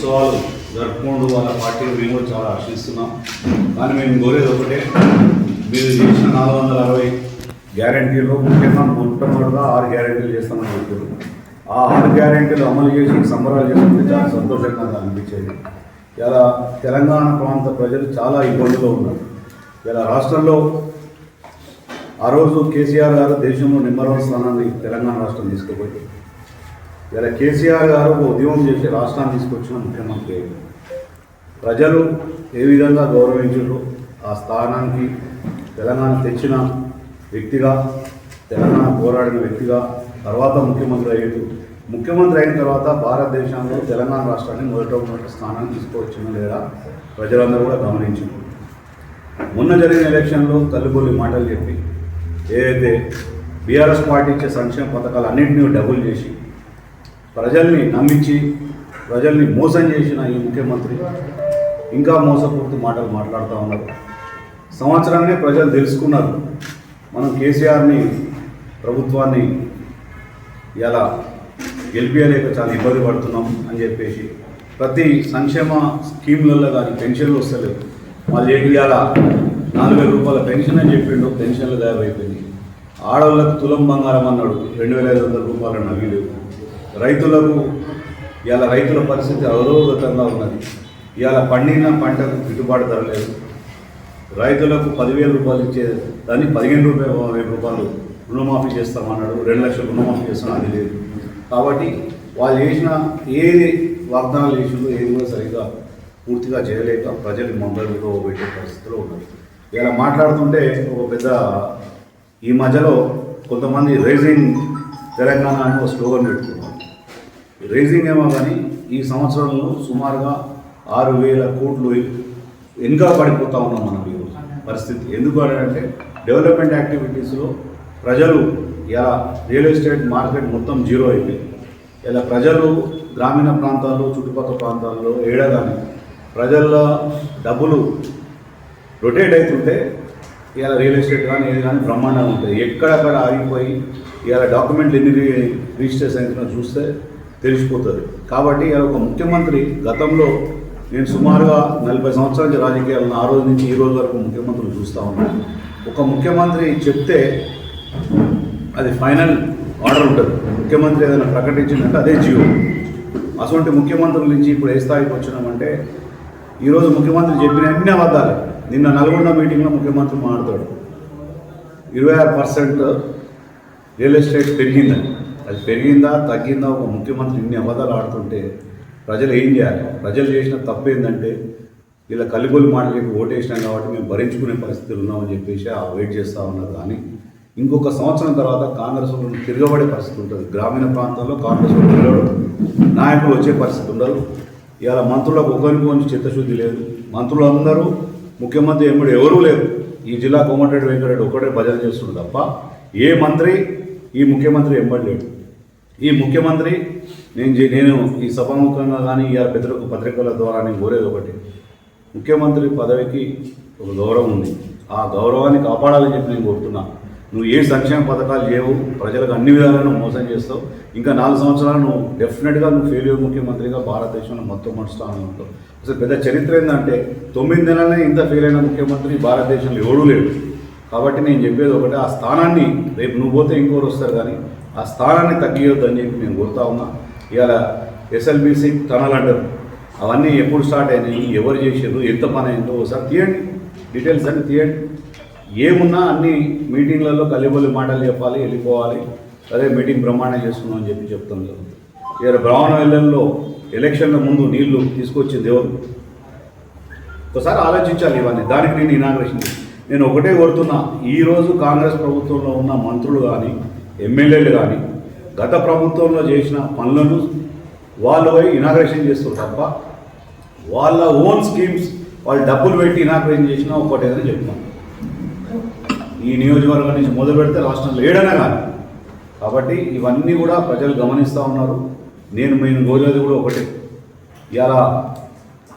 ఉత్సవాలు జరుపుకుంటూ వాళ్ళ పార్టీని మేము కూడా చాలా ఆశిస్తున్నాం. కానీ మేము కోరేది ఒకటే మీరు చేసిన నాలుగు వందల అరవై గ్యారంటీలు ముఖ్యంగా మొట్టమొదటిగా ఆరు గ్యారంటీలు చేస్తామని చెప్పారు. ఆ ఆరు గ్యారంటీలు అమలు చేసి సంబరాలు చేసుకుంటే చాలా సంతోషంగా అనిపించేది. ఇలా తెలంగాణ ప్రాంత ప్రజలు చాలా ఇబ్బందుల్లో ఉన్నారు. ఇలా రాష్ట్రంలో ఆ రోజు కేసీఆర్ గారు దేశంలో నెంబర్ వన్ స్థానాన్ని తెలంగాణ రాష్ట్రం తీసుకుపోయి ఇలా కేసీఆర్ గారు ఒక ఉద్యమం చేసి రాష్ట్రాన్ని తీసుకొచ్చిన ముఖ్యమంత్రి ప్రజలు ఏ విధంగా గౌరవించారు ఆ స్థానానికి తెలంగాణ తెచ్చిన వ్యక్తిగా తెలంగాణ పోరాడిన వ్యక్తిగా తర్వాత ముఖ్యమంత్రి అయ్యారు. ముఖ్యమంత్రి అయిన తర్వాత భారతదేశంలో తెలంగాణ రాష్ట్రాన్ని మొదట ఉన్నటువంటి స్థానాన్ని తీసుకోవచ్చిన లేదా ప్రజలందరూ కూడా గమనించారు. మొన్న జరిగిన ఎలక్షన్లో తల్లిబొల్లి మాటలు చెప్పి ఏదైతే బీఆర్ఎస్ పార్టీ ఇచ్చే సంక్షేమ పథకాలు అన్నింటినీ డబుల్ చేసి ప్రజల్ని నమ్మించి ప్రజల్ని మోసం చేసిన ఈ ముఖ్యమంత్రి ఇంకా మోసపూర్తి మాటలు మాట్లాడుతూ ఉన్నారు. సంవత్సరాన్ని ప్రజలు తెలుసుకున్నారు. మనం కేసీఆర్ని ప్రభుత్వాన్ని ఇలా గెలిపించలేక చాలా ఇబ్బంది పడుతున్నాం అని చెప్పేసి ప్రతి సంక్షేమ స్కీమ్లలో కానీ పెన్షన్లు వస్తలేవు. మళ్ళీ ఇవాళ నాలుగు వేల రూపాయల పెన్షన్ అని చెప్పిండు పెన్షన్లు గాయమైపోయింది ఆడవాళ్ళకు తులం బంగారం అన్నాడు రెండు వేల ఐదు వందల రూపాయలు నవ్వులు రైతులకు ఇవాళ రైతుల పరిస్థితి అవరోధకంగా ఉన్నది. ఇవాళ పండిన పంటకు గిట్టుబాటు ధర లేదు. రైతులకు పదివేల రూపాయలు ఇచ్చే దాన్ని పదిహేను రూపాయలు వెయ్యి రూపాయలు రుణమాఫీ చేస్తామన్నాడు. రెండు లక్షలు రుణమాఫీ చేస్తాం అది లేదు. కాబట్టి వాళ్ళు చేసిన ఏది వాగ్దానాలు చేసిందో ఏది కూడా సరిగ్గా పూర్తిగా చేయలేక ప్రజలు మొబైల్లో పెట్టే పరిస్థితిలో ఉన్నారు. ఇలా మాట్లాడుతుంటే ఒక పెద్ద ఈ మధ్యలో కొంతమంది రైజింగ్ తెలంగాణ అని ఒక స్లోగన్ పెట్టుకున్నారు. రైజింగ్ ఏమో కానీ ఈ సంవత్సరంలో సుమారుగా ఆరు వేల కోట్లు వెనుక పడిపోతా ఉన్నాం మనం ఈ రోజు పరిస్థితి. ఎందుకు అని అంటే డెవలప్మెంట్ యాక్టివిటీస్లో ప్రజలు ఇలా రియల్ ఎస్టేట్ మార్కెట్ మొత్తం జీరో అయిపోయింది. ఇలా ప్రజలు గ్రామీణ ప్రాంతాల్లో చుట్టుపక్కల ప్రాంతాల్లో ఏడగానే ప్రజల డబ్బులు రొటేట్ అవుతుంటే ఇవాళ రియల్ ఎస్టేట్ కానీ ఏది కానీ బ్రహ్మాండంగా ఉంటుంది. ఎక్కడక్కడ ఆగిపోయి ఇవాళ డాక్యుమెంట్లు ఎన్ని రి- రిజిస్ట్రేషన్ అవుతున్నా చూస్తే తెలిసిపోతుంది కాబట్టి ఒక ముఖ్యమంత్రి గతంలో నేను సుమారుగా నలభై సంవత్సరాల నుంచి రాజకీయాలను ఆ రోజు నుంచి ఈ రోజు వరకు ముఖ్యమంత్రులు చూస్తూ ఉన్నాను ఒక ముఖ్యమంత్రి చెప్తే అది ఫైనల్ ఆర్డర్ ఉంటుంది. ముఖ్యమంత్రి ఏదైనా ప్రకటించిందంటే అదే జీవో. అటువంటి ముఖ్యమంత్రుల నుంచి ఇప్పుడు ఏ స్థాయికి వచ్చినామంటే ఈరోజు ముఖ్యమంత్రి చెప్పిన అన్ని అబద్ధాలు. నిన్న నల్గొండ మీటింగ్లో ముఖ్యమంత్రి మాట్లాడతాడు ఇరవై ఆరు పర్సెంట్ రియల్ ఎస్టేట్ పెరిగిందని. అది పెరిగిందా తగ్గిందా? ఒక ముఖ్యమంత్రి ఇన్ని అబద్ధాలు ఆడుతుంటే ప్రజలు ఏం చేయాలి? ప్రజలు చేసిన తప్పు ఏంటంటే ఇలా కలిగొలి మాటలకి ఓటేసినాం కాబట్టి మేము భరించుకునే పరిస్థితులు ఉన్నామని చెప్పేసి ఆ వెయిట్ చేస్తూ ఉన్నారు. కానీ ఇంకొక సంవత్సరం తర్వాత కాంగ్రెస్ వాళ్ళు తిరగబడే పరిస్థితి ఉంటుంది. గ్రామీణ ప్రాంతాల్లో కాంగ్రెస్ వాళ్ళు నాయకులు వచ్చే పరిస్థితి ఉండదు. ఇవాళ మంత్రులకు ఒకరికి కొంచెం చిత్తశుద్ధి లేదు. మంత్రులందరూ ముఖ్యమంత్రి ఎమ్మడు ఎవరూ లేరు. ఈ జిల్లా కోమటిరెడ్డి వెంకటరెడ్డి ఒకటే భజన చేస్తున్నాడు తప్ప ఏ మంత్రి ఈ ముఖ్యమంత్రి ఎమ్మెల్యేడు ఈ ముఖ్యమంత్రి నేను నేను ఈ సభాముఖంగా కానీ ఇవాళ పెద్దలకు పత్రికల ద్వారా నేను కోరేది ఒకటి. ముఖ్యమంత్రి పదవికి ఒక గౌరవం ఉంది. ఆ గౌరవాన్ని కాపాడాలని చెప్పి నేను కోరుతున్నా. నువ్వు ఏ సంక్షేమ పథకాలు లేవు ప్రజలకు అన్ని విధాలను మోసం చేస్తావు. ఇంకా నాలుగు సంవత్సరాలు నువ్వు డెఫినెట్గా నువ్వు ఫెయిల్యూర్ ముఖ్యమంత్రిగా భారతదేశంలో మొత్తం మనుషులు ఉంటావు. అసలు పెద్ద చరిత్ర ఏంటంటే తొమ్మిది నెలలనే ఇంత ఫెయిల్ అయిన ముఖ్యమంత్రి భారతదేశంలో ఎవడూ లేడు. కాబట్టి నేను చెప్పేది ఒకటి ఆ స్థానాన్ని రేపు నువ్వు పోతే ఇంకోరు వస్తారు కానీ ఆ స్థానాన్ని తగ్గియొద్దని చెప్పి నేను కోరుతా ఉన్నా. ఇవాళ ఎస్ఎల్బిసి టనల్ అంటారు అవన్నీ ఎప్పుడు స్టార్ట్ అయినాయి ఎవరు చేసారు ఎంత పని అయిందో ఒకసారి తీయండి డీటెయిల్స్ అన్ని తీయండి. ఏమున్నా అన్ని మీటింగ్లలో కలిబొల్లి మాటలు చెప్పాలి వెళ్ళిపోవాలి. అదే మీటింగ్ బ్రహ్మాండం చేసుకున్నాం అని చెప్పి చెప్తాం జరుగుతుంది ఇవాళ బ్రాహ్మణ వెళ్ళంలో ఎలక్షన్ల ముందు నీళ్ళు తీసుకొచ్చింది ఎవరు? ఒకసారి ఆలోచించాలి ఇవన్నీ. దానికి నేను ఇనాగ్రేషన్ నేను ఒకటే కోరుతున్నా ఈరోజు కాంగ్రెస్ ప్రభుత్వంలో ఉన్న మంత్రులు కానీ ఎమ్మెల్యేలు కానీ గత ప్రభుత్వంలో చేసిన పనులను వాళ్ళు పోయి ఇనాగ్రేషన్ చేస్తారు తప్ప వాళ్ళ ఓన్ స్కీమ్స్ వాళ్ళు డబ్బులు పెట్టి ఇనాగ్రేషన్ చేసినా ఒకటి ఏదైనా చెప్తాను ఈ నియోజకవర్గం నుంచి మొదలు పెడితే రాష్ట్రంలో ఏడైనా కానీ. కాబట్టి ఇవన్నీ కూడా ప్రజలు గమనిస్తూ ఉన్నారు. నేను మేము కోరేది కూడా ఒకటే. ఇవాళ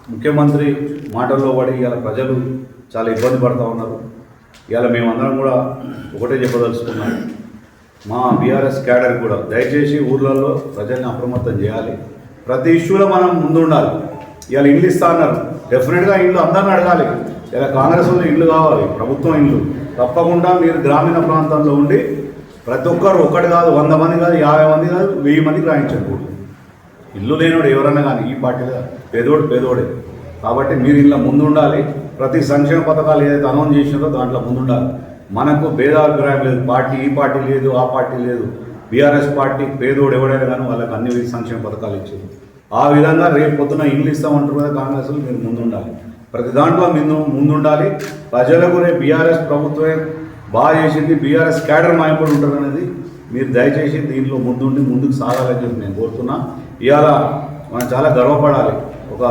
ముఖ్యమంత్రి మాటల్లో పడి ఇవాళ ప్రజలు చాలా ఇబ్బంది పడుతూ ఉన్నారు. ఇవాళ మేమందరం కూడా ఒకటే చెప్పదలుచుకున్నాం. మా బీఆర్ఎస్ క్యాడర్ కూడా దయచేసి ఊర్లలో ప్రజల్ని అప్రమత్తం చేయాలి. ప్రతి ఇష్యూలో మనం ముందు ఉండాలి ఇవాళ ఇల్లు ఇస్తా అన్నారు. డెఫినెట్గా ఇల్లు అందరిని అడగాలి. ఇలా కాంగ్రెస్ వాళ్ళు ఇల్లు కావాలి ప్రభుత్వం ఇల్లు తప్పకుండా మీరు గ్రామీణ ప్రాంతంలో ఉండి ప్రతి ఒక్కరు ఒకటి కాదు వంద మంది కాదు యాభై మంది కాదు వెయ్యి మందికి రాయించకూడదు. ఇల్లు లేనోడు ఎవరన్నా కానీ ఈ పార్టీలో పేదోడు పేదోడే. కాబట్టి మీరు ఇలా ముందు ఉండాలి ప్రతి సంక్షేమ పథకాలు ఏదైతే అనౌన్స్ చేసినారో దాంట్లో ముందుండాలి. మనకు భేదాభిప్రాయం లేదు. పార్టీ ఈ పార్టీ లేదు ఆ పార్టీ లేదు. బీఆర్ఎస్ పార్టీ పేదోడు ఎవడైనా కానీ వాళ్ళకి అన్ని సంక్షేమ పథకాలు ఇచ్చారు ఆ విధంగా రేపు పొద్దున ఇల్లు ఇస్తామంటారు కదా కాంగ్రెస్లో మీరు ముందుండాలి. ప్రతి దాంట్లో ముందు ముందుండాలి. ప్రజలకు రేపు బీఆర్ఎస్ ప్రభుత్వమే బాగా చేసింది. బీఆర్ఎస్ క్యాడర్ మాయపడి ఉంటారు అనేది మీరు దయచేసి దీంట్లో ముందుండి ముందుకు సాగాలని చెప్పి నేను కోరుతున్నా. ఇవాళ మనం చాలా గర్వపడాలి. ఒక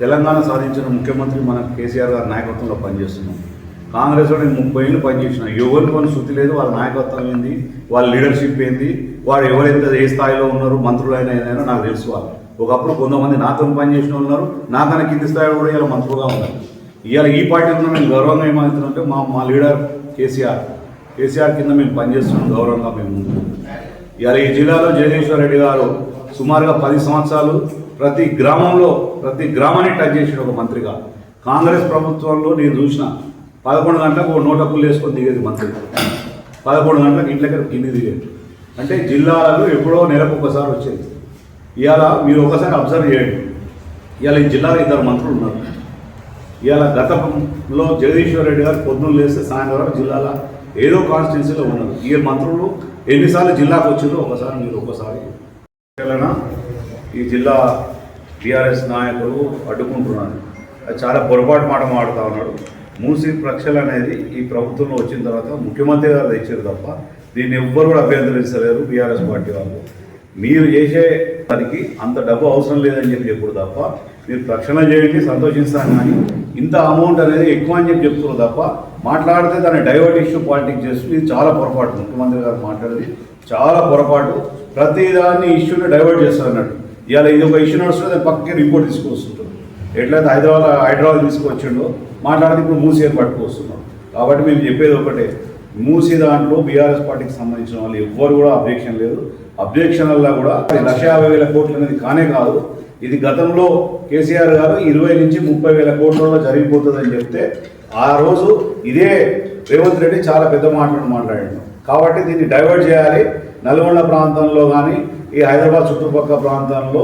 తెలంగాణ సాధించిన ముఖ్యమంత్రి మన కేసీఆర్ గారి నాయకత్వంలో పనిచేస్తున్నాం. కాంగ్రెస్ వాడు ముప్పై ఏళ్ళు పనిచేసిన ఎవరికి కొన్ని శృతి లేదు వాళ్ళ నాయకత్వం ఏంది వాళ్ళ లీడర్షిప్ ఏంది వాడు ఎవరైతే ఏ స్థాయిలో ఉన్నారు మంత్రులైనా ఏదైనా నాకు తెలుసు వాళ్ళు ఒకప్పుడు కొంతమంది నాతో పనిచేసిన వాళ్ళు ఉన్నారు నాకన్నా కింది స్థాయిలో కూడా ఇలా మంత్రులుగా ఉన్నారు. ఇవాళ ఈ పార్టీలో మేము గౌరవంగా ఏమవుతుందంటే మా మా లీడర్ కేసీఆర్. కేసీఆర్ కింద మేము పనిచేస్తున్నాం గౌరవంగా మేము ముందు ఇవాళ ఈ జిల్లాలో జగదీశ్వర్ రెడ్డి గారు సుమారుగా పది సంవత్సరాలు ప్రతి గ్రామంలో ప్రతి గ్రామాన్ని టచ్ చేసిన ఒక మంత్రిగా. కాంగ్రెస్ ప్రభుత్వంలో నేను చూసిన పదకొండు గంటలకు ఓ నూట పుల్లు వేసుకొని దిగేది మంత్రి. పదకొండు గంటలకు ఇంట్లోకి కింది దిగేది. అంటే జిల్లాలలో ఎప్పుడో నెలకు ఒకసారి వచ్చేది. ఇవాళ మీరు ఒకసారి అబ్జర్వ్ చేయండి. ఇవాళ ఈ జిల్లాలో ఇద్దరు మంత్రులు ఉన్నారు. ఇవాళ గతంలో జగదీశ్వర్ రెడ్డి గారు పొద్దున్న లేస్తే సాయంత్రం జిల్లాలో ఏదో కాన్స్టిట్యున్సీలో ఉన్నారు. ఈ మంత్రులు ఎన్నిసార్లు జిల్లాకు వచ్చిందో ఒకసారి మీరు ఒకసారి ఈ జిల్లా టీఆర్ఎస్ నాయకులు అడ్డుకుంటున్నారు అది చాలా పొరపాటు మాట మాడుతూ ఉన్నాడు. మూసి ప్రక్షలు అనేది ఈ ప్రభుత్వంలో వచ్చిన తర్వాత ముఖ్యమంత్రి గారు తెచ్చారు తప్ప దీన్ని ఎవ్వరు కూడా అభ్యంతరించలేరు బీఆర్ఎస్ పార్టీ వాళ్ళు. మీరు చేసే దానికి అంత డబ్బు అవసరం లేదని చెప్పి చెప్పుడు తప్ప మీరు రక్షణ చేయండి సంతోషిస్తాను కానీ ఇంత అమౌంట్ అనేది ఎక్కువ అని చెప్పి చెప్తున్నారు తప్ప మాట్లాడితే దాన్ని డైవర్ట్ ఇష్యూ పాలిటిక్స్ చేస్తూ ఇది చాలా పొరపాటు. ముఖ్యమంత్రి గారు మాట్లాడేది చాలా పొరపాటు. ప్రతిదాన్ని ఇష్యూని డైవర్ట్ చేస్తారు ఇవాళ ఇది ఒక ఇష్యూ నడుస్తుంది దాని పక్కకి రిపోర్ట్ తీసుకొస్తుంటారు ఎట్లయితే హైదరాబాద్ హైదరాబాద్ తీసుకొచ్చిండో మాట్లాడితే ఇప్పుడు మూసి అని పట్టుకొస్తున్నాం కాబట్టి మేము చెప్పేది ఒకటే మూసీ దాంట్లో బీఆర్ఎస్ పార్టీకి సంబంధించిన వాళ్ళు ఎవ్వరు కూడా అబ్జెక్షన్ లేదు. అబ్జెక్షన్లలో కూడా లక్ష యాభై వేల కోట్లు అనేది కానే కాదు. ఇది గతంలో కేసీఆర్ గారు ఇరవై నుంచి ముప్పై వేల కోట్లలో జరిగిపోతుందని చెప్తే ఆ రోజు ఇదే రేవంత్ రెడ్డి చాలా పెద్ద మాటలు మాట్లాడాడు. కాబట్టి దీన్ని డైవర్ట్ చేయాలి. నల్గొండ ప్రాంతంలో కానీ ఈ హైదరాబాద్ చుట్టుపక్కల ప్రాంతంలో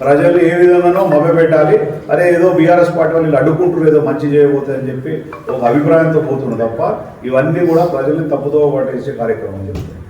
ప్రజలు ఏ విధంగానో మభ్యపెట్టాలి అరే ఏదో బీఆర్ఎస్ పార్టీ వాళ్ళు అడ్డుకుంటారు ఏదో మంచి చేయబోతుందని చెప్పి ఒక అభిప్రాయంతో పోతున్నారు తప్ప ఇవన్నీ కూడా ప్రజల్ని తప్పుతో పట్టేసే కార్యక్రమం జరుగుతుంది.